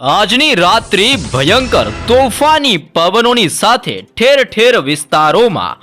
આજની રાત્રિ ભયંકર તોફાની પવનોની સાથે ઠેર ઠેર વિસ્તારોમાં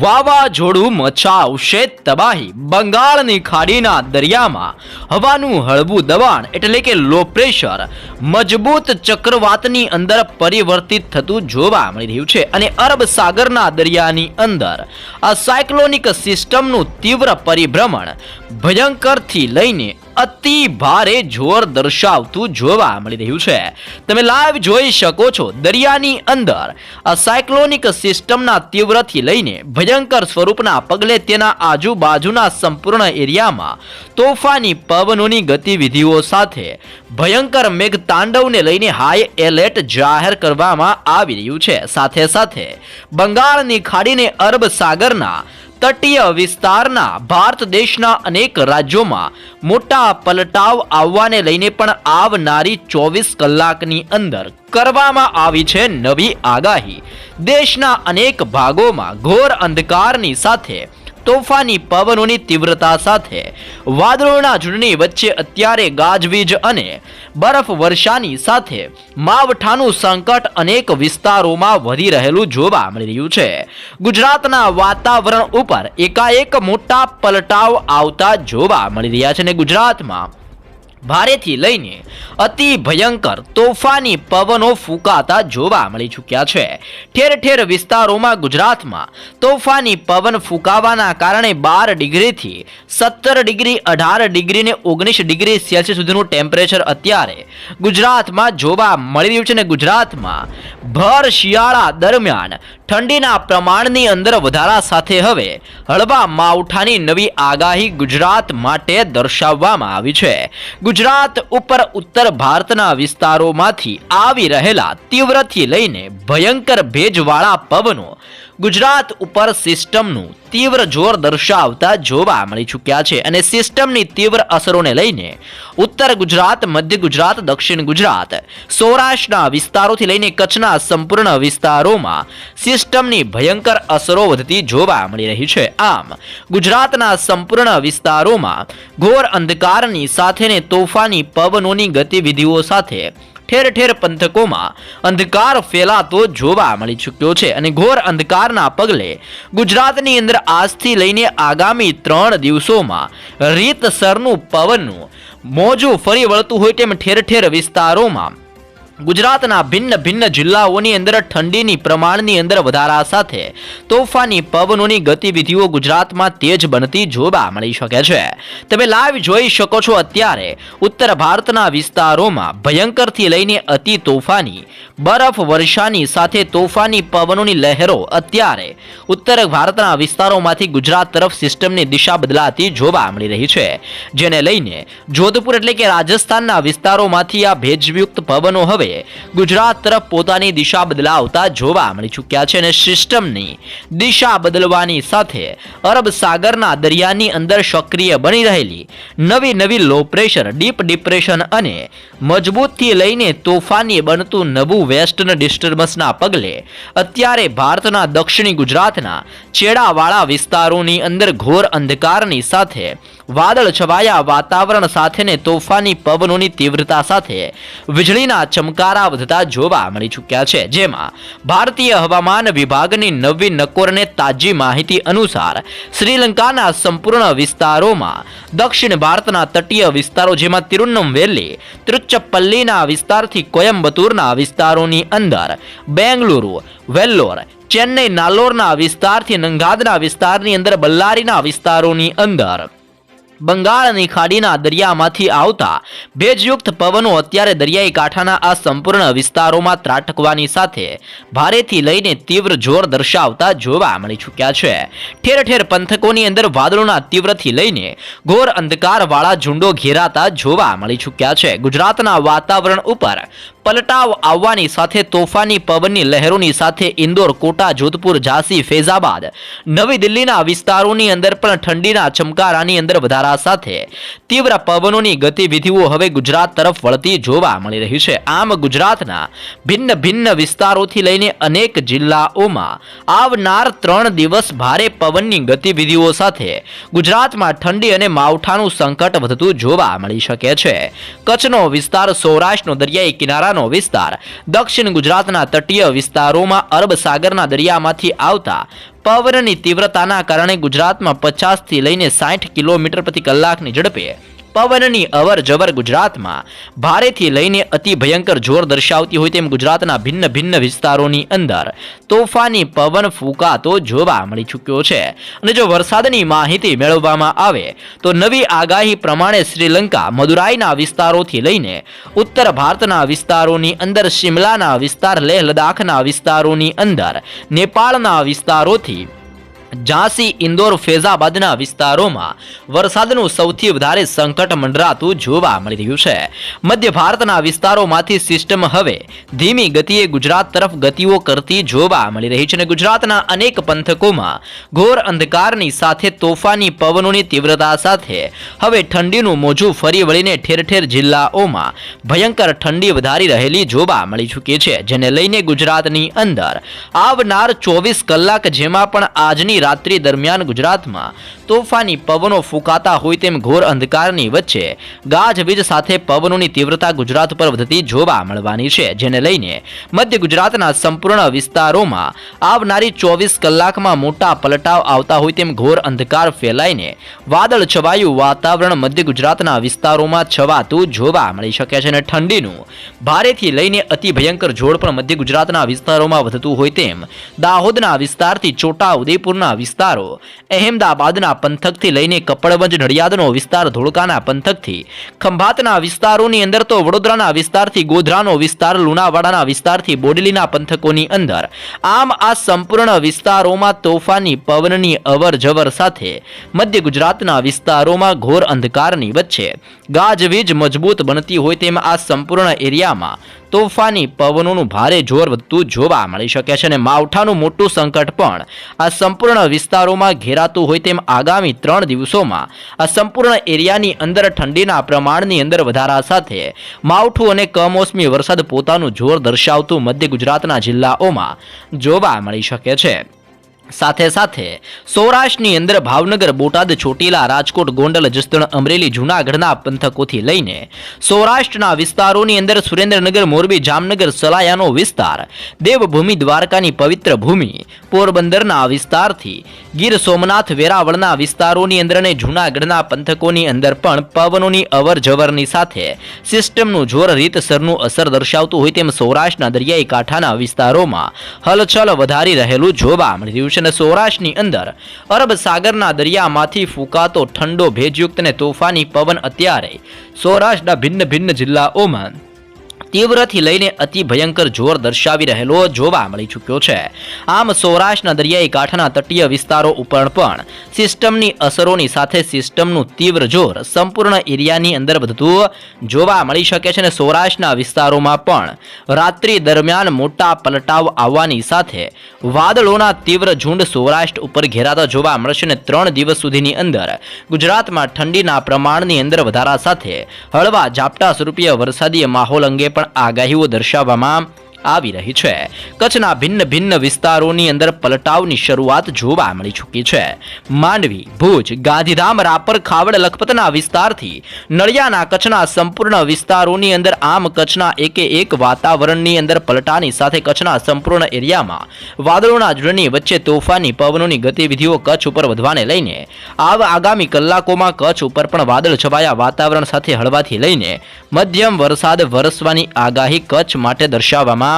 વાવાઝોડું મચાવશે તબાહી. બંગાળની ખાડીના દરિયામાં હવાનું હળવું દબાણ એટલે કે લો પ્રેશર મજબૂત ચક્રવાતની અંદર પરિવર્તિત થતું જોવા મળી રહ્યું છે અને અરબ સાગરના દરિયાની અંદર આ સાયક્લોનિક સિસ્ટમનું તીવ્ર પરિભ્રમણ ભયંકરથી લઈને અતિ ભારે જોર દર્શાવતું જોવા મળી રહ્યું છે. તમે લાઈવ જોઈ શકો છો દરિયાની અંદર. આ સાયક્લોનિક સિસ્ટમના તીવ્રથી લઈને ભયંકર સ્વરૂપના પગલે તેના આજુબાજુના સંપૂર્ણ એરિયામાં તોફાની પવનોની ગતિવિધિઓ સાથે ભયંકર મેઘ તાંડવને લઈને હાઈ એલર્ટ જાહેર કરવામાં આવી રહ્યું છે. સાથે સાથે બંગાળની ખાડીને અરબ સાગરના તટીય વિસ્તારના ભારત દેશના અનેક રાજ્યોમાં મોટા પલટાવ આવવાને લઈને પણ આવનારી ચોવીસ કલાકની અંદર કરવામાં આવી છે નવી આગાહી. દેશના અનેક ભાગોમાં ઘોર અંધકારની સાથે તોફાની પવનોની તીવ્રતા સાથે વાદળોના ઝુંડની વચ્ચે અત્યારે ગાજવીજ અને બરફ વર્ષાની સાથે માવઠાનું સંકટ અનેક વિસ્તારોમાં વધી રહેલું જોવા મળી રહ્યું છે. ગુજરાતના વાતાવરણ ઉપર એકાએક મોટા પલટાવ આવતા જોવા મળી રહ્યા છે અને ગુજરાતમાં ભારેથી લઈને અતિ ભયંકર તોફાની પવનો ફૂંકાતા જોવા મળી ચૂક્યા છે. ઠેર ઠેર વિસ્તારોમાં ગુજરાતમાં તોફાની પવન ફૂંકાવાના કારણે બાર ડિગ્રીથી સત્તર ડિગ્રી, અઢાર ડિગ્રી ને ઓગણીસ ડિગ્રી સેલ્સિયસ સુધીનું ટેમ્પરેચર અત્યારે ગુજરાતમાં જોવા મળી રહ્યું છે અને ગુજરાતમાં ભર શિયાળા દરમિયાન ઠંડીના પ્રમાણની અંદર વધારા સાથે હવે હળવા માવઠાની નવી આગાહી ગુજરાત માટે દર્શાવવામાં આવી છે. ગુજરાત ઉપર ઉત્તર ભારતના વિસ્તારોમાંથી આવી રહેલા તીવ્રથી લઈને ભયંકર ભેજવાળા પવનો ગુજરાત ઉપર સિસ્ટમનું તીવ્ર જોર દર્શાવતા જોવા મળી ચૂક્યા છે અને સિસ્ટમની તીવ્ર અસરોને લઈને ઉત્તર ગુજરાત, મધ્ય ગુજરાત, દક્ષિણ ગુજરાત, સૌરાષ્ટ્રના વિસ્તારોથી લઈને કચ્છના સંપૂર્ણ વિસ્તારોમાં સિસ્ટમની ભયંકર અસરો વધતી જોવા મળી રહી છે. આમ, ગુજરાતના સંપૂર્ણ વિસ્તારોમાં ઘોર અંધકારની સાથેને તોફાની પવનોની ગતિવિધિઓ સાથે ઠેર ઠેર પંથકોમાં અંધકાર ફેલાતો જોવા મળી ચૂક્યો છે અને ઘોર અંધકારના પગલે ગુજરાતની અંદર આજથી લઈને આગામી ત્રણ દિવસોમાં રીતસરનું પવનનું મોજું ફરી વળતું હોય તેમ ઠેર ઠેર વિસ્તારોમાં ગુજરાતના ભિન્ન ભિન્ન જિલ્લાઓની અંદર ઠંડીની પ્રમાણની અંદર વધારા સાથે તોફાની પવનોની ગતિવિધિઓ ગુજરાતમાં તેજ બનતી જોવા મળી શકે છે. તમે લાઈવ જોઈ શકો છો અત્યારે ઉત્તર ભારતના વિસ્તારોમાં ભયંકરથી લઈને અતિ તોફાની, બરફ વર્ષાની સાથે તોફાની પવનોની લહેરો અત્યારે ઉત્તર ભારતના વિસ્તારોમાંથી ગુજરાત તરફ સિસ્ટમની દિશા બદલાતી જોવા મળી રહી છે. જેને લઈને જોધપુર એટલે કે રાજસ્થાનના વિસ્તારોમાંથી આ ભેજયુક્ત પવનો હવે ગુજરાત તરફ પોતાની દિશા બદલાવતા જોવા મળી ચૂક્યા છે અને સિસ્ટમની દિશા બદલવાની સાથે અરબ સાગરના દરિયાની અંદર સક્રિય બની રહેલી નવી નવી લો પ્રેશર ડીપ ડિપ્રેશન અને મજબૂતથી લઈને તોફાની બનતું નવું વેસ્ટર્ન ડિસ્ટર્બન્સના પગલે અત્યારે ભારતના દક્ષિણી ગુજરાતના છેડાવાળા વિસ્તારોની અંદર ઘોર અંધકારની સાથે વાદળ છવાયા વાતાવરણ સાથેને તોફાની પવનોની તીવ્રતા સાથે વીજળીના ચમકારા વધતા જોવા મળી ચૂક્યા છે. જેમાં ભારતીય હવામાન વિભાગની નવી નકોરને તાજી માહિતી અનુસાર શ્રીલંકાના સંપૂર્ણ વિસ્તારોમાં દક્ષિણ ભારતના તટીય વિસ્તારો જેમાં તિરુન્નમવેલી તિરુચપ્પલ્લીના વિસ્તારથી કોયમ્બતુરના વિસ્તારોની અંદર બેંગલુરુ, વેલ્લોર, ચેન્નઈ, નાલોરના વિસ્તારથી નંગાદના વિસ્તારની અંદર બલ્લારીના વિસ્તારોની અંદર બંગાળની ખાડીના દરિયામાંથી આવતા ભેજયુક્ત પવનો અત્યારે દરિયાઈ કાંઠાના આ સંપૂર્ણ વિસ્તારોમાં ત્રાટકવાની સાથે ભારેથી લઈને તીવ્ર જોર દર્શાવતા જોવા મળી ચૂક્યા છે. ઠેર ઠેર પંથકોની અંદર વાદળોના તીવ્રથી લઈને ઘોર અંધકારવાળા ઝુંડો ઘેરાતા જોવા મળી ચૂક્યા છે. ગુજરાતના વાતાવરણ ઉપર પલટાવ આવવાની સાથે તોફાની પવનની લહેરોની સાથે ઇન્દોર, કોટા, જોધપુર, ઝાંસી, ફૈઝાબાદ. નવી દિલ્હીના વિસ્તારોની અંદર પણ ઠંડીના ચમકારાની અંદર વધારા સાથે તીવ્ર પવનોની ગતિવિધિઓ હવે ગુજરાત તરફ વળતી જોવા મળી રહી છે. આમ ગુજરાતના ભિન્ન ભિન્ન વિસ્તારોથી લઈને અનેક જિલ્લાઓમાં આવનાર ત્રણ દિવસ ભારે પવનની ગતિવિધિઓ સાથે ગુજરાતમાં ઠંડી અને માવઠાનું સંકટ વધતું જોવા મળી શકે છે. કચ્છનો વિસ્તાર સૌરાષ્ટ્રનો દરિયાઈ કિનારા તોફાનો વિસ્તાર. દક્ષિણ ગુજરાતના તટીય વિસ્તારોમાં અરબ સાગરના દરિયામાંથી આવતા પવનની તીવ્રતાના કારણે ગુજરાતમાં પચાસથી લઈને સાઠ કિલોમીટર પ્રતિ કલાકની ઝડપે પવનની અવર જવર ગુજરાતમાં ભારેથી લઈને અતિ ભયંકર જોર દર્શાવતી હોય તેમ ગુજરાતના ભિન્ન ભિન્ન વિસ્તારોની અંદર તોફાની પવન ફૂંકાતો જોવા મળી ચૂક્યો છે. અને જો વરસાદની માહિતી મેળવવામાં આવે, તો નવી આગાહી પ્રમાણે શ્રીલંકા, મદુરાઈના વિસ્તારોથી લઈને ઉત્તર ભારતના વિસ્તારોની અંદર, શિમલાના વિસ્તાર લેહ લદ્દાખના વિસ્તારોની અંદર, નેપાળના વિસ્તારોથી ઝાંસી, ઇન્દોર, ફેઝાબાદના વિસ્તારોમાં વરસાદનું સૌથી વધારે સંકટ મંડરાતું જોવા મળી રહ્યું છે. મધ્ય ભારતના વિસ્તારોમાંથી સિસ્ટમ હવે ધીમી ગતિએ ગુજરાત તરફ ગતિઓ કરતી જોવા મળી રહી છે અને ગુજરાતના અનેક પંથકોમાં ઘોર અંધકારની સાથે તોફાની પવનોની તીવ્રતા સાથે હવે ઠંડીનું મોજું ફરી વળીને ઠેર ઠેર જિલ્લાઓમાં ભયંકર ઠંડી વધારી રહેલી જોવા મળી ચૂકી છે, જેને લઈને ગુજરાતની અંદર આવનાર ચોવીસ કલાક જેમાં પણ આજની રાત્રિ દરમિયાન ગુજરાતમાં તોફાની પવનો ફૂંકાતા હોય તેમ ઘોર અંધકારની વચ્ચે ગાજવીજ સાથે પવનોની તીવ્રતા ગુજરાત પર વધતી જોવા મળવાની છે, જેને લઈને મધ્ય ગુજરાતના સંપૂર્ણ વિસ્તારોમાં આવનારી ચોવીસ કલાકમાં મોટા પલટાવ આવતા હોય તેમ ઘોર અંધકાર ફેલાઈને વાદળ છવાયું વાતાવરણ મધ્ય ગુજરાતના વિસ્તારોમાં છવાતું જોવા મળી શકે છે અને ઠંડીનું ભારેથી લઈને અતિ ભયંકર જોડ પણ મધ્ય ગુજરાતના વિસ્તારોમાં વધતું હોય તેમ દાહોદના વિસ્તારથી છોટા ઉદેપુરના વિસ્તારો. અહેમદાબાદના પંથકથી લઈને કપડવંજ નડિયાદનો વિસ્તાર ધોળકાના પંથકથી. ખંભાતના વિસ્તારોની અંદર તો વડોદરાના વિસ્તારથી ગોધરાનો વિસ્તાર, લુણાવાડાના વિસ્તારથી બોડલીના પંથકોની અંદર. આમ આ સંપૂર્ણ વિસ્તારોમાં તોફાની પવનની અવર જવર સાથે મધ્ય ગુજરાતના વિસ્તારોમાં ઘોર અંધકારની વચ્ચે ગાજવીજ મજબૂત બનતી હોય તેમ આ સંપૂર્ણ એરિયામાં તોફાની પવનોનું ભારે જોર વધતું જોવા મળી શકે છે અને માવઠાનું મોટું સંકટ પણ આ સંપૂર્ણ વિસ્તારોમાં ઘેરાતું હોય તેમ આગામી ત્રણ દિવસોમાં આ સંપૂર્ણ એરિયાની અંદર ઠંડીના પ્રમાણની અંદર વધારા સાથે માવઠું અને કમોસમી વરસાદ પોતાનું જોર દર્શાવતું મધ્ય ગુજરાતના જિલ્લાઓમાં જોવા મળી શકે છે. સાથે સાથે સૌરાષ્ટ્રની અંદર ભાવનગર, બોટાદ, ચોટીલા, રાજકોટ, ગોંડલ, જસદણ, અમરેલી, જૂનાગઢના પંથકોથી લઈને સૌરાષ્ટ્રના વિસ્તારોની અંદર સુરેન્દ્રનગર, મોરબી, જામનગર, સલાયાનો વિસ્તાર, દેવભૂમિ, દ્વારકાની પવિત્ર ભૂમિ, પોરબંદરના વિસ્તારથી ગીર સોમનાથ, વેરાવળના વિસ્તારોની અંદર અને જૂનાગઢના પંથકોની અંદર પણ પવનોની અવર જવરની સાથે સિસ્ટમનું જોર, રીતસરનું અસર દર્શાવતું હોય તેમ સૌરાષ્ટ્રના દરિયાઈ કાંઠાના વિસ્તારોમાં હલચલ વધારી રહેલું જોવા મળી રહ્યું છે અને સૌરાષ્ટ્રની અંદર. અરબ સાગરના દરિયામાંથી ફૂંકાતો ઠંડો ભેજયુક્ત અને તોફાની પવન અત્યારે સૌરાષ્ટ્રના ભિન્ન ભિન્ન જિલ્લાઓમાં તીવ્રથી લઈને અતિ ભયંકર જોર દર્શાવી રહેલો જોવા મળી ચૂક્યો છે. આમ સૌરાષ્ટ્રના દરિયાઈ કાંઠાના તટીય વિસ્તારો ઉપર પણ સિસ્ટમની અસરોની સાથે સિસ્ટમનું તીવ્ર જોર સંપૂર્ણ એરિયાની અંદર વધતું જોવા મળી શકે છે અને સૌરાષ્ટ્રના વિસ્તારોમાં પણ રાત્રિ દરમિયાન મોટા પલટાવ આવવાની સાથે વાદળોના તીવ્ર ઝુંડ સૌરાષ્ટ્ર ઉપર ઘેરાતા જોવા મળશે અને ત્રણ દિવસ સુધીની અંદર ગુજરાતમાં ઠંડીના પ્રમાણની અંદર વધારા સાથે હળવા ઝાપટા સ્વરૂપીય વરસાદીય માહોલ અંગે પણ આગાહીઓ દર્શાવવામાં આવી રહી છે. કચ્છના ભિન્ન ભિન્ન વિસ્તારોની અંદર પલટાવની શરૂઆત જોવા મળી ચૂકી છે. માંડવી, ભુજ, ગાંધીધામ, રાપર, ખાવડ, લખપતના વિસ્તારથી નળિયાના કચ્છના સંપૂર્ણ વિસ્તારોની અંદર આમ કચ્છના એકે એક વાતાવરણની અંદર પલટાની સાથે કચ્છના સંપૂર્ણ એરિયામાં વાદળોના ઝુંડની વચ્ચે તોફાની પવનોની ગતિવિધિઓ કચ્છ ઉપર વધવાને લઈને આવ આગામી કલાકોમાં કચ્છ ઉપર પણ વાદળ છવાયા વાતાવરણ સાથે હળવાથી લઈને મધ્યમ વરસાદ વરસવાની આગાહી કચ્છ માટે દર્શાવવામાં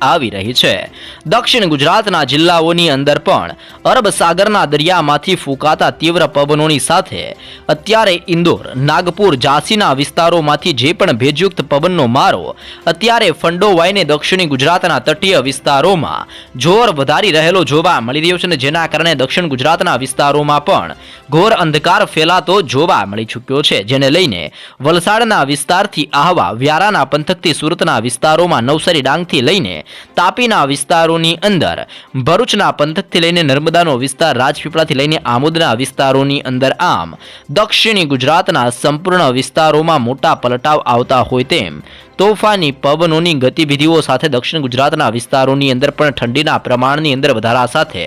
આવી રહી છે. દક્ષિણ ગુજરાતના જિલ્લાઓની અંદર પણ અરબ સાગરના દરિયામાંથી ફૂંકાતા તીવ્ર પવનોની સાથે અત્યારે ઇન્દોર, નાગપુર, ઝાંસીના વિસ્તારોમાંથી જે પણ ભેજયુક્ત પવનનો મારો અત્યારે ફંડોવાઈને દક્ષિણ ગુજરાતના તટીય વિસ્તારોમાં જોર વધારી રહેલો જોવા મળી રહ્યો છે અને જેના કારણે દક્ષિણ ગુજરાતના વિસ્તારોમાં પણ ઘોર અંધકાર ફેલાતો જોવા મળી ચૂક્યો છે. જેને લઈને વલસાડના વિસ્તારથી આહવા વ્યારાના પંથકથી સુરતના વિસ્તારોમાં નવસારી ડાંગથી લઈને તાપીના વિસ્તારોની અંદર, ભરૂચના પંથકથી લઈને નર્મદાનો વિસ્તાર, રાજપીપળાથી લઈને આમોદના વિસ્તારોની અંદર આમ, દક્ષિણી ગુજરાતના સંપૂર્ણ વિસ્તારોમાં મોટા પલટાવ આવતા હોય તેમ, તોફાની પવનોની ગતિવિધિઓ સાથે દક્ષિણ ગુજરાતના વિસ્તારોની અંદર પણ ઠંડીના પ્રમાણની અંદર વધારા સાથે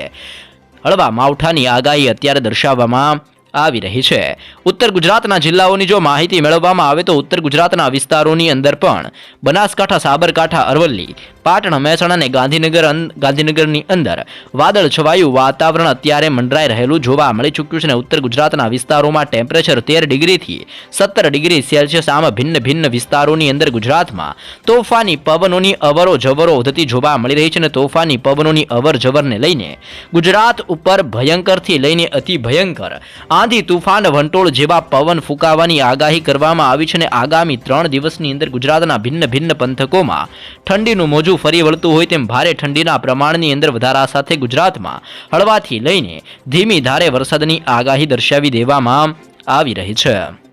હળવા માવઠાની આગાહી અત્યારે દર્શાવવામાં આવી રહી છે. ઉત્તર ગુજરાતના જિલ્લાઓની જો માહિતી મેળવવામાં આવે તો ઉત્તર ગુજરાતના વિસ્તારોની અંદર પણ બનાસકાંઠા, સાબરકાંઠા, અરવલ્લી પાટણ, મહેસાણા અને ગાંધીનગર ગાંધીનગરની અંદર વાદળ છવાયું. વાતાવરણ અત્યારે મંડરાઈ રહેલું જોવા મળી ચૂક્યું છે અને ઉત્તર ગુજરાતના વિસ્તારોમાં ટેમ્પરેચર તેર ડિગ્રીથી સત્તર ડિગ્રી સેલ્સિયસ આમ ભિન્ન ભિન્ન વિસ્તારોની અંદર ગુજરાતમાં તોફાની પવનોની અવરો જવરો વધતી જોવા મળી રહી છે અને તોફાની પવનોની અવર જવરને લઈને ગુજરાત ઉપર ભયંકરથી લઈને અતિ ભયંકર આંધી તુફાન વંટોળ જેવા પવન ફૂંકાવાની આગાહી કરવામાં આવી છે અને આગામી ત્રણ દિવસની અંદર ગુજરાતના ભિન્ન ભિન્ન પંથકોમાં ઠંડીનું મોજું ફરી વળતું હોય તેમ ભારે ઠંડીના પ્રમાણની અંદર વધારા સાથે ગુજરાતમાં હળવાથી લઈને ધીમી ધારે વરસાદની આગાહી દર્શાવી દેવામાં આવી રહી છે.